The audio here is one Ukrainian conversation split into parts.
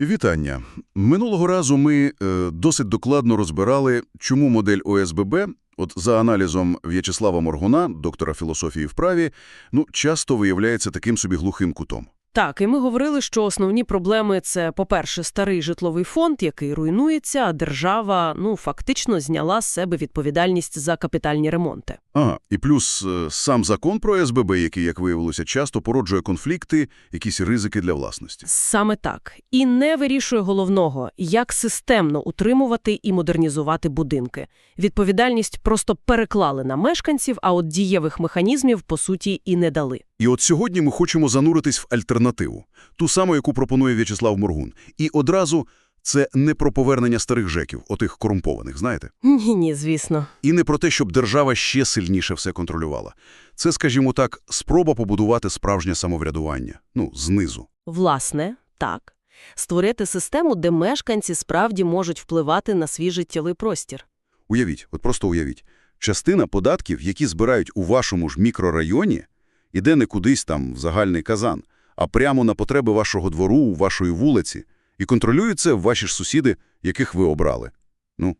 Вітання. Минулого разу ми е, досить докладно розбирали, чому модель ОСББ, от за аналізом В'ячеслава Моргуна, доктора філософії в праві, ну, часто виявляється таким собі глухим кутом. Так, і ми говорили, що основні проблеми – це, по-перше, старий житловий фонд, який руйнується, а держава, ну, фактично зняла з себе відповідальність за капітальні ремонти. Ага, і плюс е, сам закон про ОСББ, який, як виявилося, часто породжує конфлікти, якісь ризики для власності. Саме так. І не вирішує головного, як системно утримувати і модернізувати будинки. Відповідальність просто переклали на мешканців, а от дієвих механізмів, по суті, і не дали. І от сьогодні ми хочемо зануритись в альтернативу, ту саму, яку пропонує В'ячеслав Моргун. І одразу це не про повернення старих жеків, отих корумпованих, знаєте? Ні-ні, звісно. І не про те, щоб держава ще сильніше все контролювала. Це, скажімо так, спроба побудувати справжнє самоврядування. Ну, знизу. Власне, так. Створити систему, де мешканці справді можуть впливати на свій життєвий простір. Уявіть, от просто уявіть. Частина податків, які збирають у вашому ж мікрорайоні, іде не кудись там в загальний казан, а прямо на потреби вашого двору, вашої вулиці, і контролюють це ваші ж сусіди, яких ви обрали. Ну,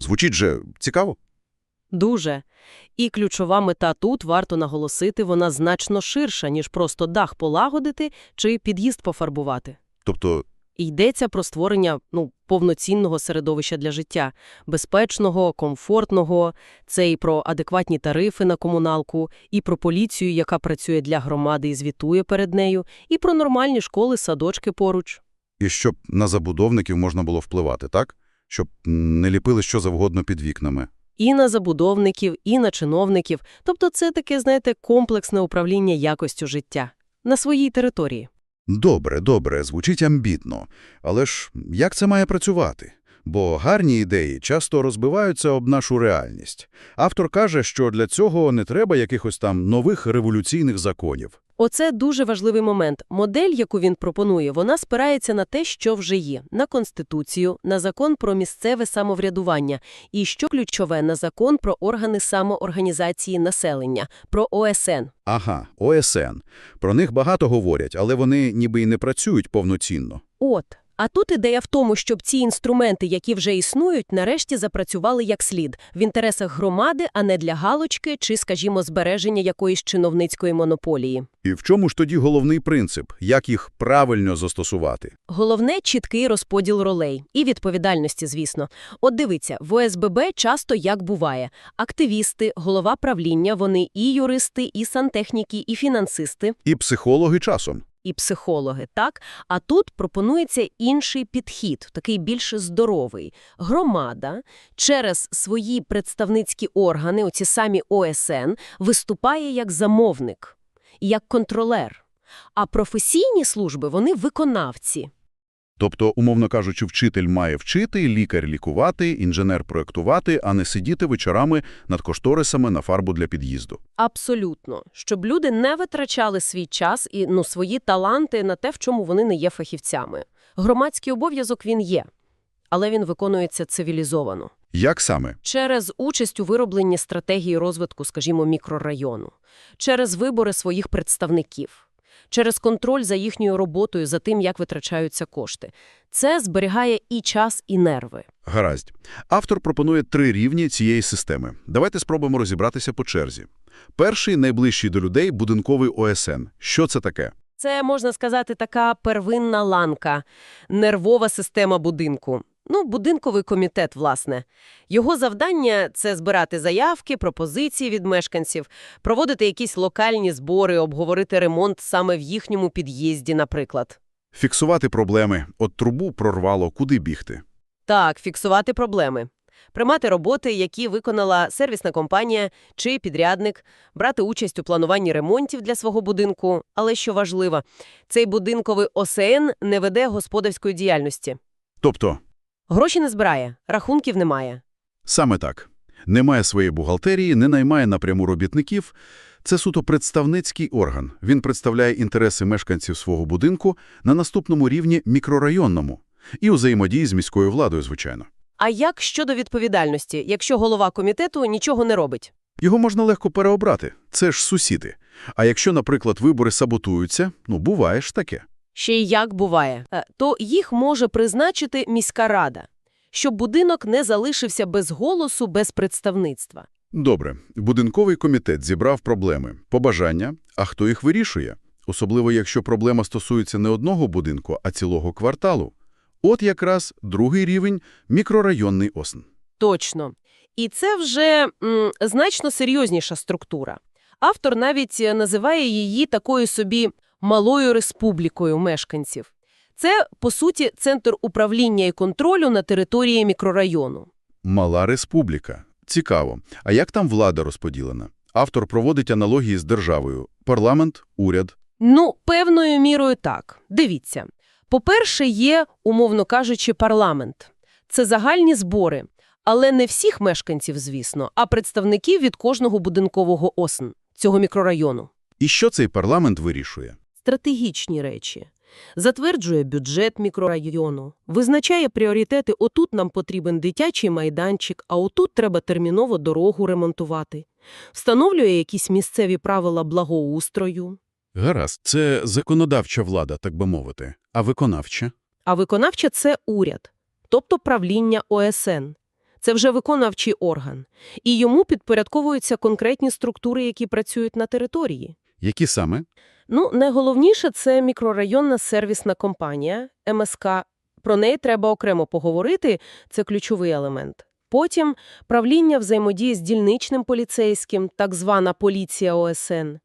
звучить же цікаво? Дуже. І ключова мета тут, варто наголосити, вона значно ширша, ніж просто дах полагодити чи під'їзд пофарбувати. Тобто, І йдеться про створення ну, повноцінного середовища для життя, безпечного, комфортного, це і про адекватні тарифи на комуналку, і про поліцію, яка працює для громади і звітує перед нею, і про нормальні школи, садочки поруч. і щоб на забудовників можна було впливати, так? Щоб не ліпили що завгодно під вікнами. І на забудовників, і на чиновників. Тобто це таке, знаєте, комплексне управління якостю життя на своїй території. Добре, добре, звучить амбітно. Але ж як це має працювати? Бо гарні ідеї часто розбиваються об нашу реальність. Автор каже, що для цього не треба якихось там нових революційних законів. Оце дуже важливий момент. Модель, яку він пропонує, вона спирається на те, що вже є. На Конституцію, на закон про місцеве самоврядування і, що ключове, на закон про органи самоорганізації населення, про ОСН. Ага, ОСН. Про них багато говорять, але вони ніби й не працюють повноцінно. От. А тут ідея в тому, щоб ці інструменти, які вже існують, нарешті запрацювали як слід, в інтересах громади, а не для галочки чи, скажімо, збереження якоїсь чиновницької монополії. І в чому ж тоді головний принцип? Як їх правильно застосувати? Головне – чіткий розподіл ролей. І відповідальності, звісно. От дивіться, в ОСББ часто як буває. Активісти, голова правління, вони і юристи, і сантехніки, і фінансисти, І психологи часом. І психологи, так? А тут пропонується інший підхід, такий більш здоровий. Громада через свої представницькі органи, оці самі ОСН, виступає як замовник, як контролер. А професійні служби, вони виконавці. Тобто, умовно кажучи, вчитель має вчити, лікар лікувати, інженер проектувати, а не сидіти вечорами над кошторисами на фарбу для під'їзду. Абсолютно. Щоб люди не витрачали свій час і ну, свої таланти на те, в чому вони не є фахівцями. Громадський обов'язок він є, але він виконується цивілізовано. Як саме? Через участь у виробленні стратегії розвитку, скажімо, мікрорайону, через вибори своїх представників, через контроль за їхньою роботою, за тим, як витрачаються кошти. Це зберігає і час, і нерви. Гаразд. Автор пропонує три рівні цієї системи. Давайте спробуємо розібратися по черзі. Перший, найближчий до людей – будинковий ОСН. Що це таке? Це, можна сказати, така первинна ланка, нервова система будинку. Ну, будинковий комітет, власне. Його завдання – це збирати заявки, пропозиції від мешканців, проводити якісь локальні збори, обговорити ремонт саме в їхньому під'їзді, наприклад. Фіксувати проблеми. От трубу прорвало, куди бігти? Так, фіксувати проблеми. Приймати роботи, які виконала сервісна компанія чи підрядник, брати участь у плануванні ремонтів для свого будинку. Але що важливо, цей будинковий ОСН не веде господарської діяльності. Тобто, Гроші не збирає, рахунків немає. саме так. Немає своєї бухгалтерії, не наймає напряму робітників. Це суто представницький орган. Він представляє інтереси мешканців свого будинку на наступному рівні мікрорайонному. І взаємодії з міською владою, звичайно. А як щодо відповідальності, якщо голова комітету нічого не робить? Його можна легко переобрати. Це ж сусіди. А якщо, наприклад, вибори саботуються, ну, буває ж таке. Ще й як буває, Е, то їх може призначити міська рада, щоб будинок не залишився без голосу, без представництва. Добре. Будинковий комітет зібрав проблеми, побажання, а хто їх вирішує? Особливо, якщо проблема стосується не одного будинку, а цілого кварталу. От якраз другий рівень – мікрорайонний ОСН. Точно. І це вже м, значно серйозніша структура. Автор навіть е, називає її такою собі малою республікою мешканців. Це, по суті, центр управління і контролю на території мікрорайону. Мала республіка. Цікаво. А як там влада розподілена? Автор проводить аналогії з державою. Парламент, уряд. Ну, певною мірою так. Дивіться. По-перше, є, умовно кажучи, парламент. Це загальні збори. Але не всіх мешканців, звісно, а представників від кожного будинкового осн цього мікрорайону. І що цей парламент вирішує? Стратегічні речі. Затверджує бюджет мікрорайону, визначає пріоритети «отут нам потрібен дитячий майданчик, а отут треба терміново дорогу ремонтувати». Встановлює якісь місцеві правила благоустрою. Гаразд, це законодавча влада, так би мовити. А виконавча? А виконавча – це уряд, тобто правління ОСН. Це вже виконавчий орган. І йому підпорядковуються конкретні структури, які працюють на території. Які саме? Ну, найголовніше – це мікрорайонна сервісна компанія, МСК. Про неї треба окремо поговорити, це ключовий елемент. Потім правління взаємодії з дільничним поліцейським, так звана поліція ОСН,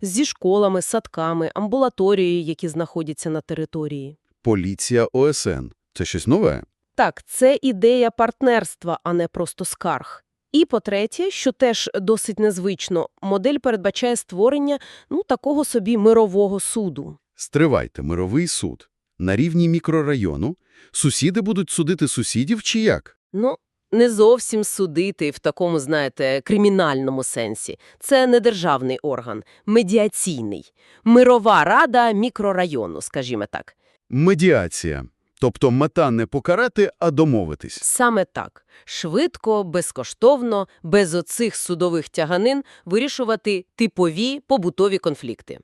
зі школами, садками, амбулаторією, які знаходяться на території. Поліція ОСН. Це щось нове? Так, це ідея партнерства, а не просто скарг. І, по-третє, що теж досить незвично, модель передбачає створення ну, такого собі мирового суду. Стривайте, мировий суд. На рівні мікрорайону? Сусіди будуть судити сусідів чи як? Ну, не зовсім судити в такому, знаєте, кримінальному сенсі. Це не державний орган, медіаційний. Мирова рада мікрорайону, скажімо так. Медіація. Тобто мета не покарати, а домовитись. Саме так. Швидко, безкоштовно, без оцих судових тяганин вирішувати типові побутові конфлікти.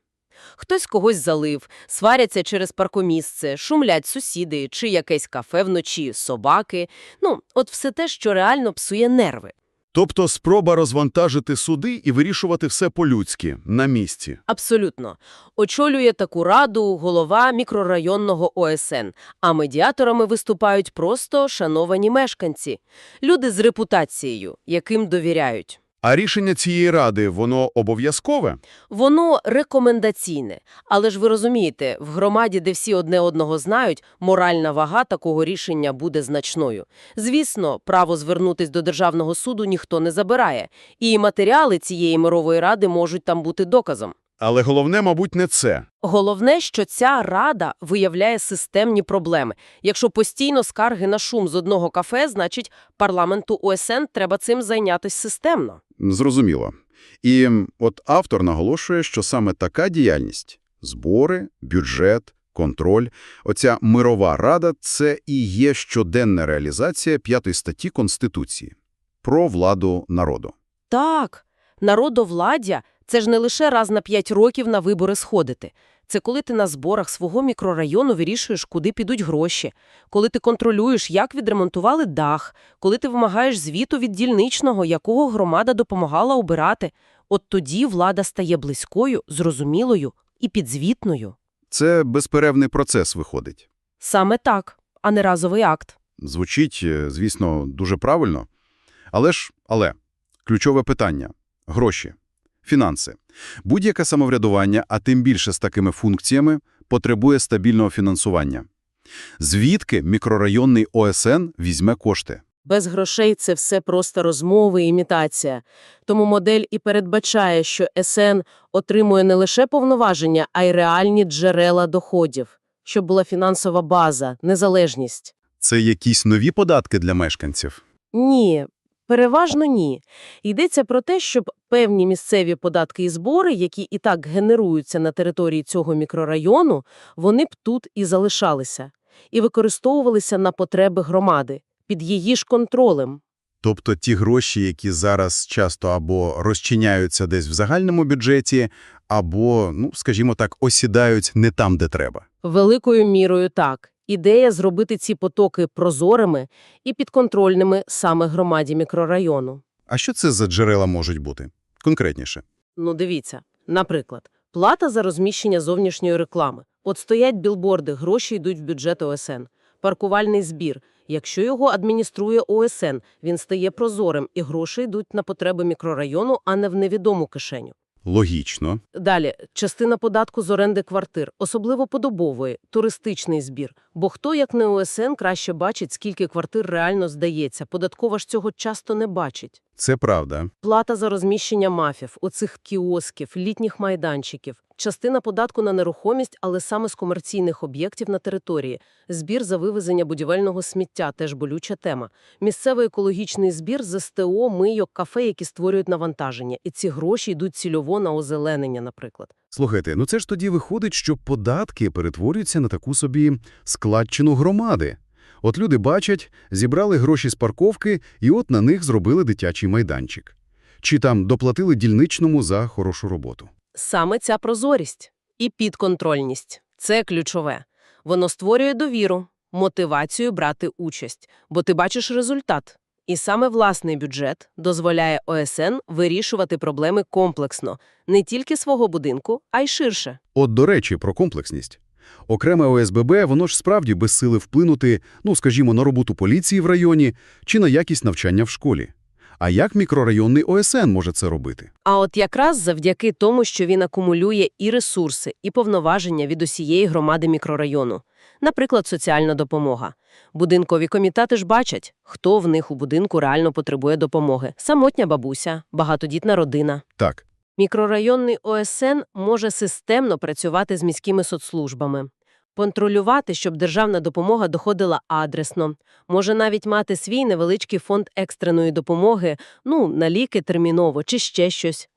Хтось когось залив, сваряться через паркомісце, шумлять сусіди чи якесь кафе вночі, собаки. Ну, от все те, що реально псує нерви. Тобто спроба розвантажити суди і вирішувати все по-людськи, на місці. Абсолютно. Очолює таку раду голова мікрорайонного ОСН, а медіаторами виступають просто шановані мешканці. Люди з репутацією, яким довіряють. А рішення цієї ради, воно обов'язкове? Воно рекомендаційне. Але ж ви розумієте, в громаді, де всі одне одного знають, моральна вага такого рішення буде значною. Звісно, право звернутись до Державного суду ніхто не забирає. І матеріали цієї мирової ради можуть там бути доказом. Але головне, мабуть, не це. Головне, що ця рада виявляє системні проблеми. Якщо постійно скарги на шум з одного кафе, значить парламенту ОСН треба цим зайнятися системно. Зрозуміло. І от автор наголошує, що саме така діяльність – збори, бюджет, контроль, оця мирова рада – це і є щоденна реалізація п'ятої статті Конституції про владу народу. Так, народовладдя – це ж не лише раз на п'ять років на вибори сходити. Це коли ти на зборах свого мікрорайону вирішуєш, куди підуть гроші, коли ти контролюєш, як відремонтували дах, коли ти вимагаєш звіту від дільничного, якого громада допомагала обирати. От тоді влада стає близькою, зрозумілою і підзвітною. Це безперервний процес виходить. Саме так, а не разовий акт. Звучить, е, звісно, дуже правильно. Але ж, але, ключове питання – гроші, фінанси. Будь-яке самоврядування, а тим більше з такими функціями, потребує стабільного фінансування. Звідки мікрорайонний ОСН візьме кошти? Без грошей це все просто розмови імітація. Тому модель і передбачає, що СН отримує не лише повноваження, а й реальні джерела доходів, щоб була фінансова база, незалежність. Це якісь нові податки для мешканців? Ні, переважно ні. Йдеться про те, щоб певні місцеві податки і збори, які і так генеруються на території цього мікрорайону, вони б тут і залишалися, і використовувалися на потреби громади, під її ж контролем. Тобто ті гроші, які зараз часто або розчиняються десь в загальному бюджеті, або, ну, скажімо так, осідають не там, де треба. Великою мірою так. Ідея зробити ці потоки прозорими і підконтрольними саме громаді мікрорайону. А що це за джерела можуть бути? Конкретніше. Ну, дивіться. Наприклад, плата за розміщення зовнішньої реклами. От стоять білборди, гроші йдуть в бюджет ОСН. Паркувальний збір. Якщо його адмініструє ОСН, він стає прозорим, і гроші йдуть на потреби мікрорайону, а не в невідому кишеню. Логічно. Далі, частина податку з оренди квартир, особливо подобової, туристичний збір. Бо хто, як не ОСН, краще бачить, скільки квартир реально здається. Податкова ж цього часто не бачить. Це правда. Плата за розміщення мафів, оцих кіосків, літніх майданчиків. Частина податку на нерухомість, але саме з комерційних об'єктів на території. Збір за вивезення будівельного сміття – теж болюча тема. Місцевий екологічний збір з СТО, мийок, кафе, які створюють навантаження. І ці гроші йдуть цільово на озеленення, наприклад. Слухайте, ну це ж тоді виходить, що податки перетворюються на таку собі складчину громади. От люди бачать, зібрали гроші з парковки, і от на них зробили дитячий майданчик. Чи там доплатили дільничному за хорошу роботу. Саме ця прозорість і підконтрольність – це ключове. Воно створює довіру, мотивацію брати участь, бо ти бачиш результат. І саме власний бюджет дозволяє ОСН вирішувати проблеми комплексно, не тільки свого будинку, а й ширше. От, до речі, про комплексність. Окреме ОСББ, воно ж справді без сили вплинути, ну, скажімо, на роботу поліції в районі чи на якість навчання в школі. А як мікрорайонний ОСН може це робити? А от якраз завдяки тому, що він акумулює і ресурси, і повноваження від усієї громади мікрорайону. Наприклад, соціальна допомога. Будинкові комітети ж бачать, хто в них у будинку реально потребує допомоги. Самотня бабуся, багатодітна родина. Так, Мікрорайонний ОСН може системно працювати з міськими соцслужбами, контролювати, щоб державна допомога доходила адресно, може навіть мати свій невеличкий фонд екстреної допомоги, ну, на ліки терміново чи ще щось.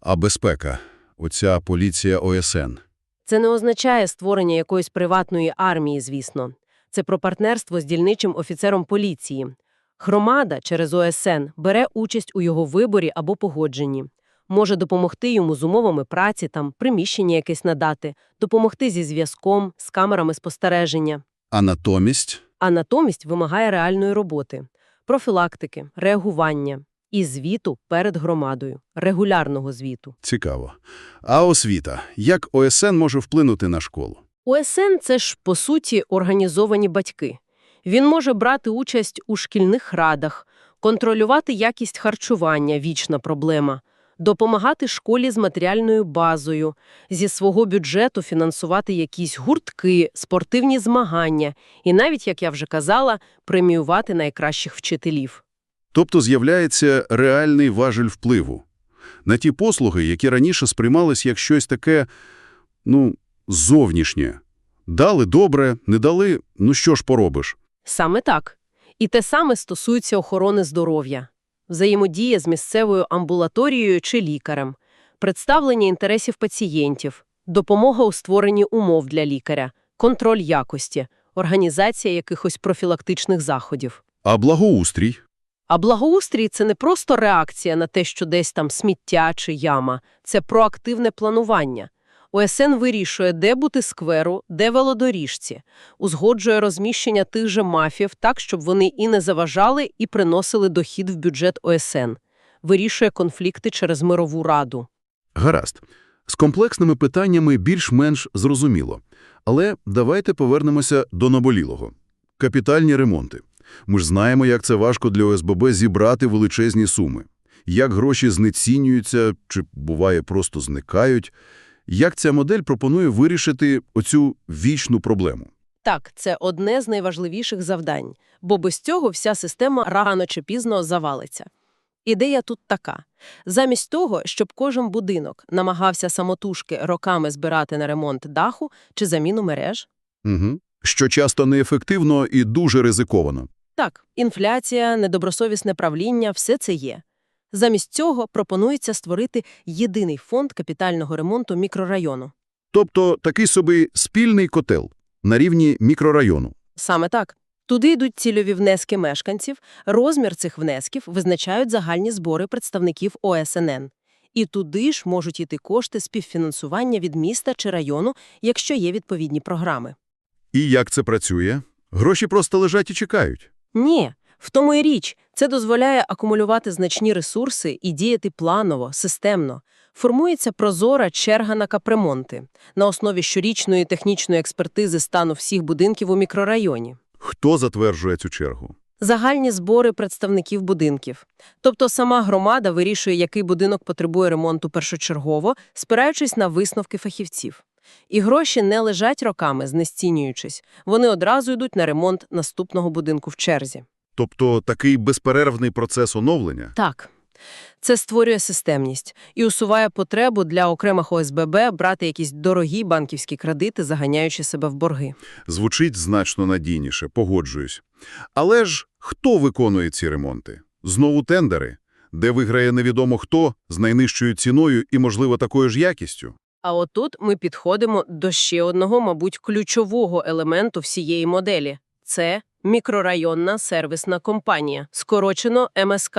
А безпека? Оця поліція ОСН. Це не означає створення якоїсь приватної армії, звісно. Це про партнерство з дільничим офіцером поліції. Громада через ОСН бере участь у його виборі або погодженні. Може допомогти йому з умовами праці, там, приміщення якесь надати, допомогти зі зв'язком, з камерами спостереження. А натомість? А натомість вимагає реальної роботи, профілактики, реагування і звіту перед громадою, регулярного звіту. Цікаво. А освіта? Як ОСН може вплинути на школу? ОСН – це ж, по суті, організовані батьки. Він може брати участь у шкільних радах, контролювати якість харчування – вічна проблема, допомагати школі з матеріальною базою, зі свого бюджету фінансувати якісь гуртки, спортивні змагання і навіть, як я вже казала, преміювати найкращих вчителів. Тобто з'являється реальний важель впливу на ті послуги, які раніше сприймались як щось таке, ну, зовнішнє. Дали – добре, не дали – ну що ж поробиш? Саме так. І те саме стосується охорони здоров'я. Взаємодія з місцевою амбулаторією чи лікарем, представлення інтересів пацієнтів, допомога у створенні умов для лікаря, контроль якості, організація якихось профілактичних заходів. А благоустрій? А благоустрій – це не просто реакція на те, що десь там сміття чи яма. Це проактивне планування. ОСН вирішує, де бути скверу, де велодоріжці, узгоджує розміщення тих же мафів так, щоб вони і не заважали, і приносили дохід в бюджет ОСН. Вирішує конфлікти через мирову раду. Гаразд. З комплексними питаннями більш-менш зрозуміло. Але давайте повернемося до наболілого. Капітальні ремонти. Ми ж знаємо, як це важко для ОСББ зібрати величезні суми. Як гроші знецінюються, чи, буває, просто зникають. Як ця модель пропонує вирішити оцю вічну проблему? Так, це одне з найважливіших завдань, бо без цього вся система рано чи пізно завалиться. Ідея тут така. Замість того, щоб кожен будинок намагався самотужки роками збирати на ремонт даху чи заміну мереж, Угу. Що часто неефективно і дуже ризиковано. так, інфляція, недобросовісне правління – все це є. Замість цього пропонується створити єдиний фонд капітального ремонту мікрорайону. Тобто такий собі спільний котел на рівні мікрорайону. Саме так. Туди йдуть цільові внески мешканців, розмір цих внесків визначають загальні збори представників ОСНН. І туди ж можуть йти кошти співфінансування від міста чи району, якщо є відповідні програми. І як це працює? Гроші просто лежать і чекають. Ні, в тому і річ. Це дозволяє акумулювати значні ресурси і діяти планово, системно. Формується прозора черга на капремонти на основі щорічної технічної експертизи стану всіх будинків у мікрорайоні. Хто затверджує цю чергу? Загальні збори представників будинків. Тобто сама громада вирішує, який будинок потребує ремонту першочергово, спираючись на висновки фахівців. І гроші не лежать роками, знестінюючись. Вони одразу йдуть на ремонт наступного будинку в черзі. Тобто такий безперервний процес оновлення? Так. Це створює системність і усуває потребу для окремих ОСББ брати якісь дорогі банківські кредити, заганяючи себе в борги. Звучить значно надійніше, погоджуюсь. Але ж хто виконує ці ремонти? Знову тендери, де виграє невідомо хто з найнижчою ціною і, можливо, такою ж якістю? А отут ми підходимо до ще одного, мабуть, ключового елементу всієї моделі. Це мікрорайонна сервісна компанія, скорочено МСК.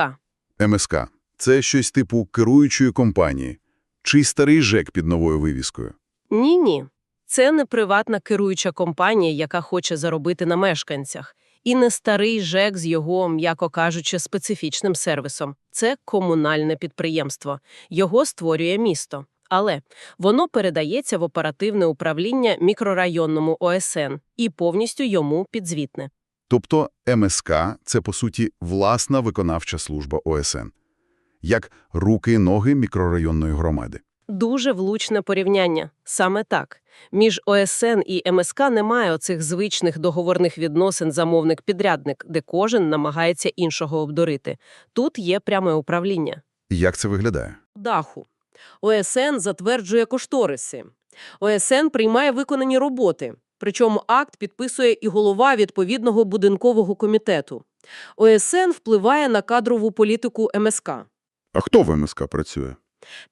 МСК – це щось типу керуючої компанії. Чи старий ЖЕК під новою вивіскою? Ні-ні. Це не приватна керуюча компанія, яка хоче заробити на мешканцях. І не старий ЖЕК з його, м'яко кажучи, специфічним сервісом. Це комунальне підприємство. Його створює місто. Але воно передається в оперативне управління мікрорайонному ОСН і повністю йому підзвітне. Тобто МСК – це, по суті, власна виконавча служба ОСН. Як руки і ноги мікрорайонної громади. Дуже влучне порівняння. Саме так. Між ОСН і МСК немає оцих звичних договорних відносин замовник-підрядник, де кожен намагається іншого обдурити. Тут є пряме управління. Як це виглядає? Даху. ОСН затверджує кошториси. ОСН приймає виконані роботи. Причому акт підписує і голова відповідного будинкового комітету. ОСН впливає на кадрову політику МСК. А хто в МСК працює?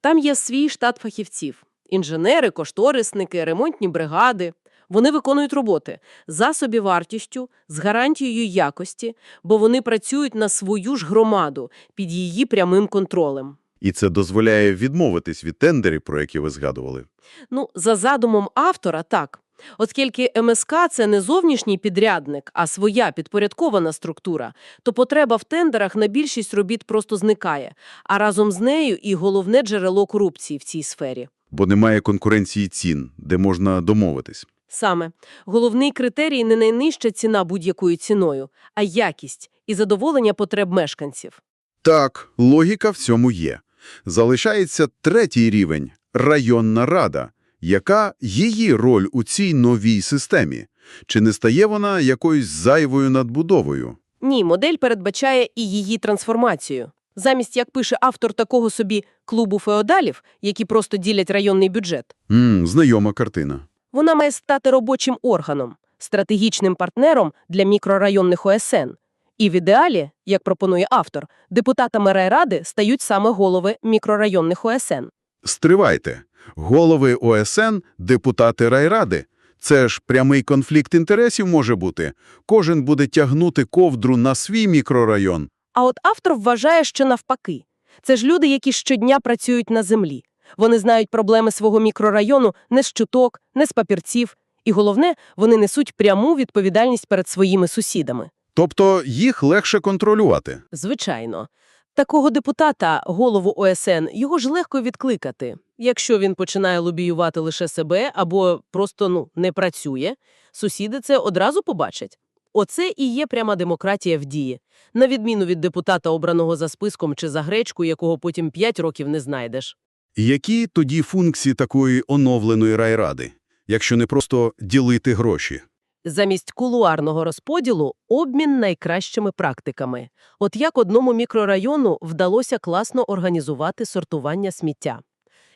Там є свій штат фахівців – інженери, кошторисники, ремонтні бригади. Вони виконують роботи за собівартістю, з гарантією якості, бо вони працюють на свою ж громаду під її прямим контролем. І це дозволяє відмовитись від тендерів, про які ви згадували. Ну, за задумом автора – так. Оскільки МСК – це не зовнішній підрядник, а своя підпорядкована структура, то потреба в тендерах на більшість робіт просто зникає, а разом з нею і головне джерело корупції в цій сфері. Бо немає конкуренції цін, де можна домовитись. Саме. Головний критерій не найнижча ціна будь-якою ціною, а якість і задоволення потреб мешканців. Так, логіка в цьому є. Залишається третій рівень – районна рада. Яка її роль у цій новій системі? Чи не стає вона якоюсь зайвою надбудовою? Ні, модель передбачає і її трансформацію. Замість, як пише автор такого собі клубу феодалів, які просто ділять районний бюджет, М, знайома картина. вона має стати робочим органом, стратегічним партнером для мікрорайонних ОСН. І в ідеалі, як пропонує автор, депутатами райради стають саме голови мікрорайонних ОСН. Стривайте. Голови ОСН – депутати райради. Це ж прямий конфлікт інтересів може бути. Кожен буде тягнути ковдру на свій мікрорайон. А от автор вважає, що навпаки. Це ж люди, які щодня працюють на землі. Вони знають проблеми свого мікрорайону не з чуток, не з папірців. І головне, вони несуть пряму відповідальність перед своїми сусідами. Тобто їх легше контролювати. Звичайно. Такого депутата, голову ОСН, його ж легко відкликати. Якщо він починає лобіювати лише себе або просто ну, не працює, сусіди це одразу побачать. Оце і є пряма демократія в дії. На відміну від депутата, обраного за списком чи за гречку, якого потім 5 років не знайдеш. Які тоді функції такої оновленої райради, якщо не просто ділити гроші? Замість кулуарного розподілу – обмін найкращими практиками. От як одному мікрорайону вдалося класно організувати сортування сміття.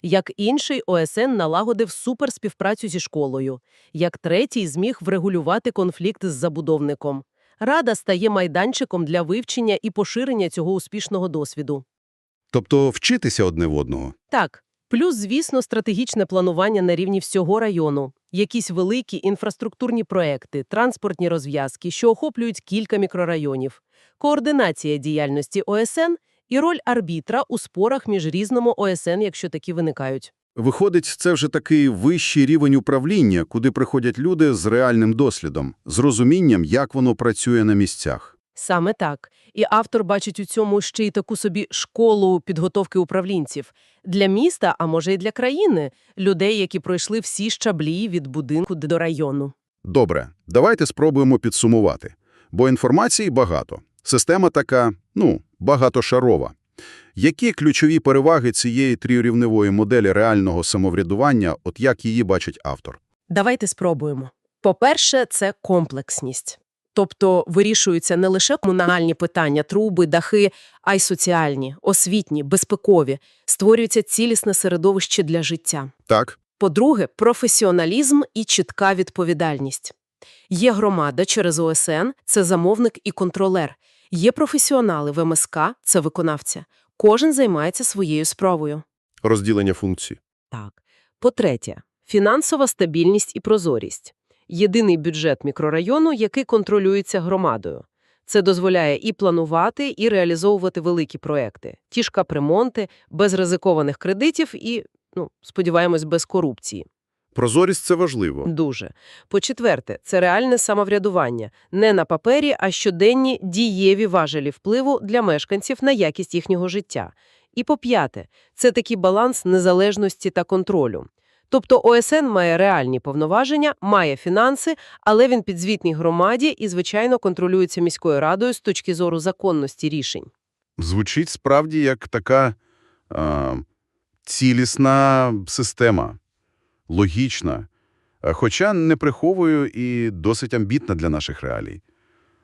Як інший ОСН налагодив суперспівпрацю зі школою. Як третій зміг врегулювати конфлікт з забудовником. Рада стає майданчиком для вивчення і поширення цього успішного досвіду. Тобто вчитися одне в одного. Так, плюс, звісно, стратегічне планування на рівні всього району. Якісь великі інфраструктурні проекти, транспортні розв'язки, що охоплюють кілька мікрорайонів. Координація діяльності ОСН і роль арбітра у спорах між різними ОСН, якщо такі виникають. Виходить, це вже такий вищий рівень управління, куди приходять люди з реальним дослідом, з розумінням, як воно працює на місцях. Саме так. І автор бачить у цьому ще й таку собі школу підготовки управлінців. Для міста, а може й для країни, людей, які пройшли всі щаблі від будинку до району. Добре, давайте спробуємо підсумувати. Бо інформації багато. Система така, ну, багатошарова. Які ключові переваги цієї трирівневої моделі реального самоврядування, от як її бачить автор? Давайте спробуємо. По-перше, це комплексність. Тобто вирішуються не лише комунальні питання, труби, дахи, а й соціальні, освітні, безпекові. Створюється цілісне середовище для життя. Так, По-друге, професіоналізм і чітка відповідальність. Є громада через ОСН – це замовник і контролер. Є професіонали в МСК – це виконавця. Кожен займається своєю справою. розділення функцій. Так. По-третє, фінансова стабільність і прозорість. Єдиний бюджет мікрорайону, який контролюється громадою. Це дозволяє і планувати, і реалізовувати великі проекти. Ті ж капремонти, без ризикованих кредитів і, ну, сподіваємось, без корупції. Прозорість – це важливо. Дуже. По-четверте, це реальне самоврядування. Не на папері, а щоденні дієві важелі впливу для мешканців на якість їхнього життя. І по-п'яте, це такий баланс незалежності та контролю. Тобто ОСН має реальні повноваження, має фінанси, але він підзвітний громаді і, звичайно, контролюється міською радою з точки зору законності рішень. Звучить справді як така е, цілісна система, логічна, хоча не приховую і досить амбітна для наших реалій.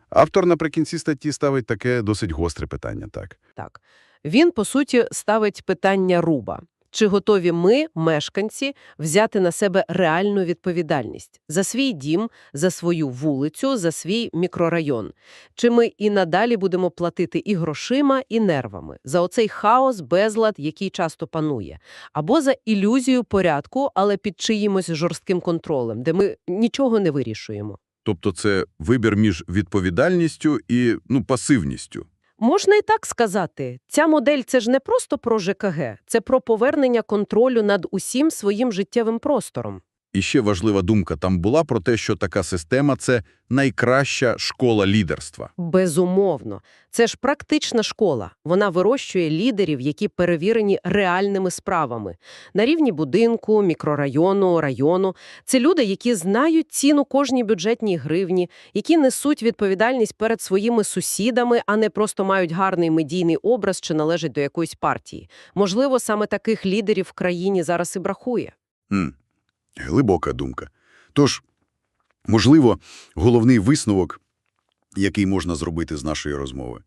Автор наприкінці статті ставить таке досить гостре питання, так? Так. Він, по суті, ставить питання руба. Чи готові ми, мешканці, взяти на себе реальну відповідальність за свій дім, за свою вулицю, за свій мікрорайон? Чи ми і надалі будемо платити і грошима, і нервами за оцей хаос, безлад, який часто панує? Або за ілюзію порядку, але під чиїмось жорстким контролем, де ми нічого не вирішуємо? Тобто це вибір між відповідальністю і ну, пасивністю. Можна і так сказати. Ця модель – це ж не просто про ЖКГ, це про повернення контролю над усім своїм життєвим простором. І ще важлива думка там була про те, що така система – це найкраща школа лідерства. Безумовно. Це ж практична школа. Вона вирощує лідерів, які перевірені реальними справами. На рівні будинку, мікрорайону, району. Це люди, які знають ціну кожній бюджетній гривні, які несуть відповідальність перед своїми сусідами, а не просто мають гарний медійний образ чи належать до якоїсь партії. Можливо, саме таких лідерів в країні зараз і бракує. М. Глибока думка. Тож, можливо, головний висновок, який можна зробити з нашої розмови.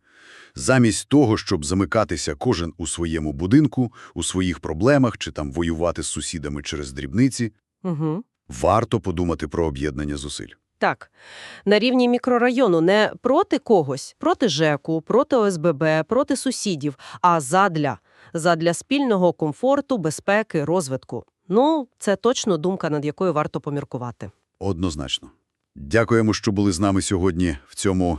Замість того, щоб замикатися кожен у своєму будинку, у своїх проблемах чи там воювати з сусідами через дрібниці, Угу. варто подумати про об'єднання зусиль. Так, на рівні мікрорайону не проти когось, проти ЖЕКу, проти ОСББ, проти сусідів, а задля, задля спільного комфорту, безпеки, розвитку. Ну, це точно думка, над якою варто поміркувати. Однозначно. Дякуємо, що були з нами сьогодні в цьому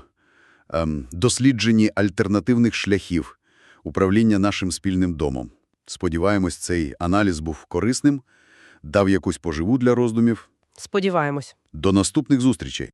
ем, дослідженні альтернативних шляхів управління нашим спільним домом. Сподіваємось, цей аналіз був корисним, дав якусь поживу для роздумів. Сподіваємось. До наступних зустрічей!